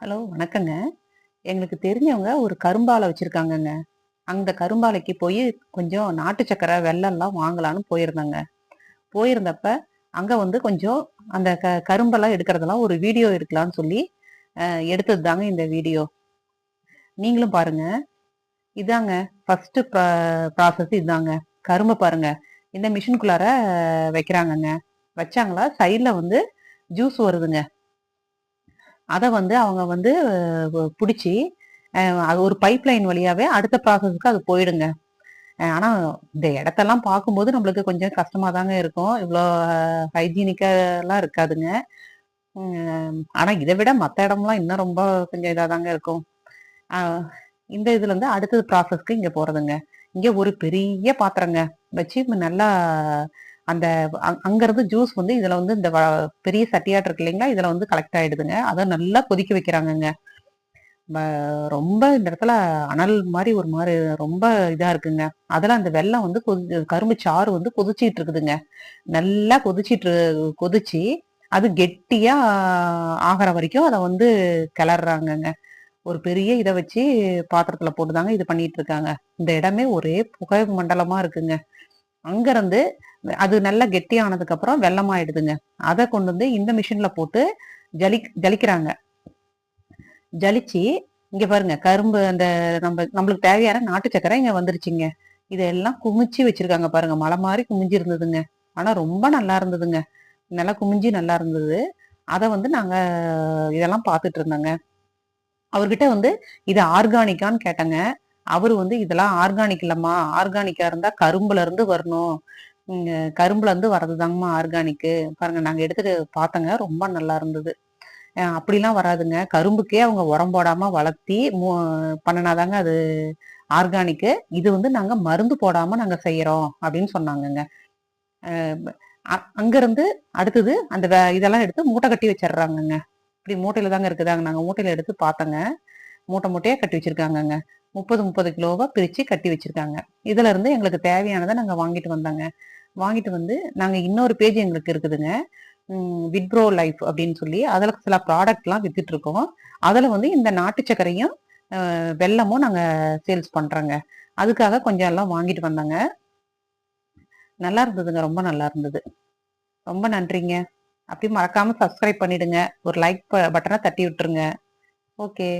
Hello வணக்கங்க. எங்களுக்கு தெரிஞ்சவங்க ஒரு கரும்பாலை வச்சிருக்காங்கங்க. அந்த கரும்பாலைக்கு போய் கொஞ்சம் நாட்டு சக்கரை வெள்ளம்லாம் வாங்கலான்னு போயிருந்தாங்க. போயிருந்தப்ப அங்கே வந்து கொஞ்சம் அந்த க கரும்பெல்லாம் எடுக்கிறதெல்லாம் ஒரு வீடியோ எடுக்கலான்னு சொல்லி எடுத்தது தாங்க இந்த வீடியோ. நீங்களும் பாருங்க. இதாங்க ப்ரா ப்ராசஸ் இதாங்க. கரும்பை பாருங்க. இந்த மிஷின்குள்ளார வைக்கிறாங்கங்க. வச்சாங்களா? சைடில் வந்து ஜூஸ் வருதுங்க. அதை வந்து அவங்க வந்து பிடிச்சி அது ஒரு பைப் லைன் வழியாவே அடுத்த ப்ராசஸ்க்கு அது போயிடுங்க. ஆனால் இந்த இடத்தெல்லாம் பார்க்கும்போது நம்மளுக்கு கொஞ்சம் கஷ்டமாக தாங்க இருக்கும் இவ்வளோ ஹைஜீனிக்கெல்லாம் இருக்காதுங்க. ஆனால் இதை விட மற்ற இடம்லாம் இன்னும் ரொம்ப கொஞ்சம் இதாக தாங்க இருக்கும் இந்த இதுலேருந்து அடுத்தது ப்ராசஸ்க்கு இங்கே போகிறதுங்க இங்கே ஒரு பெரிய பாத்திரங்க வச்சு நல்லா அந்த அங்க- அங்கிருந்து ஜூஸ் வந்து இதுல வந்து இந்த வ- பெரிய சட்டியாட்டு இருக்கு இல்லைங்களா? இதுல வந்து கலெக்ட் ஆயிடுதுங்க. அதை நல்லா கொதிக்க வைக்கிறாங்கங்க. ரொம்ப இந்த இடத்துல அனல் மாதிரி ஒரு மாதிரி ரொம்ப இதா இருக்குங்க. அதில் அந்த வெள்ளம் வந்து கொதி கரும்பு சாறு வந்து கொதிச்சிட்டு இருக்குதுங்க. நல்லா கொதிச்சிட்டு கொதிச்சு அது கெட்டியா ஆகிற வரைக்கும் அதை வந்து கிளறாங்கங்க ஒரு பெரிய இதை வச்சு பாத்திரத்துல போட்டுதாங்க இது பண்ணிட்டு இருக்காங்க. இந்த இடமே ஒரே புகை மண்டலமா இருக்குங்க. அங்கிருந்து அது நல்லா கெட்டியானதுக்கு அப்புறம் வெள்ளமாயிடுதுங்க அதை கொண்டு வந்து இந்த மிஷின்ல போட்டு ஜலி ஜலிக்கிறாங்க. ஜலிச்சு இங்க பாருங்க கரும்பு அந்த நம்ம நம்மளுக்கு தேவையான நாட்டு சக்கரை இங்க வந்துருச்சுங்க. இதெல்லாம் குமிச்சு வச்சிருக்காங்க பாருங்க. மலை மாதிரி குமிஞ்சு இருந்ததுங்க ஆனா ரொம்ப நல்லா இருந்ததுங்க. நல்லா குமிஞ்சு நல்லா இருந்தது. அதை வந்து நாங்க இதெல்லாம் பார்த்துட்டு இருந்தோங்க. அவர்கிட்ட வந்து இது ஆர்கானிக்கான்னு கேட்டங்க. அவரு வந்து இதெல்லாம் ஆர்கானிக் இல்லம்மா. ஆர்கானிக்கா இருந்தா கரும்புல இருந்து வரணும். உம் கரும்புல இருந்து வர்றதுதாங்கம்மா ஆர்கானிக்கு பாருங்க நாங்க எடுத்துட்டு பார்த்தோங்க ரொம்ப நல்லா இருந்தது. அப்படிலாம் வராதுங்க. கரும்புக்கே அவங்க உரம் போடாமல் வளர்த்தி மூ பண்ணினாதாங்க அது ஆர்கானிக்கு இது வந்து நாங்க மருந்து போடாம நாங்க செய்யறோம் அப்படின்னு சொன்னாங்கங்க. அங்கேருந்து அங்கிருந்து அடுத்தது அந்த வே- இதெல்லாம் எடுத்து மூட்டை கட்டி வச்சிடுறாங்கங்க. இப்படி மூட்டையில தாங்க இருக்குதாங்க. நாங்க மூட்டையில எடுத்து பார்த்தோங்க. மூட்டை மூட்டையா கட்டி வச்சிருக்காங்கங்க. முப்பது முப்பது கிலோவா பிரிச்சு கட்டி வச்சிருக்காங்க. இதுல இருந்து எங்களுக்கு தேவையானதை நாங்க வாங்கிட்டு வந்தாங்க. வாங்கிட்டு வந்து நாங்கள் இன்னொரு பேஜ் எங்களுக்கு இருக்குதுங்க. விட்ரோ லைஃப் அப்படின்னு சொல்லி அதில் சில ப்ராடக்ட்லாம் வித்துட்டு இருக்கோம். வந்து இந்த நாட்டு சக்கரையும் வெள்ளமும் வெல்லமும் சேல்ஸ் பண்ணுறோங்க அதுக்காக கொஞ்சம் எல்லாம் வாங்கிட்டு வந்தாங்க. நல்லா இருந்ததுங்க ரொம்ப நல்லா இருந்தது. ரொம்ப நன்றிங்க. அப்படியே மறக்காமல் சப்ஸ்கிரைப் பண்ணிடுங்க. ஒரு லைக் பட்டனை தட்டி விட்டுருங்க. ஓகே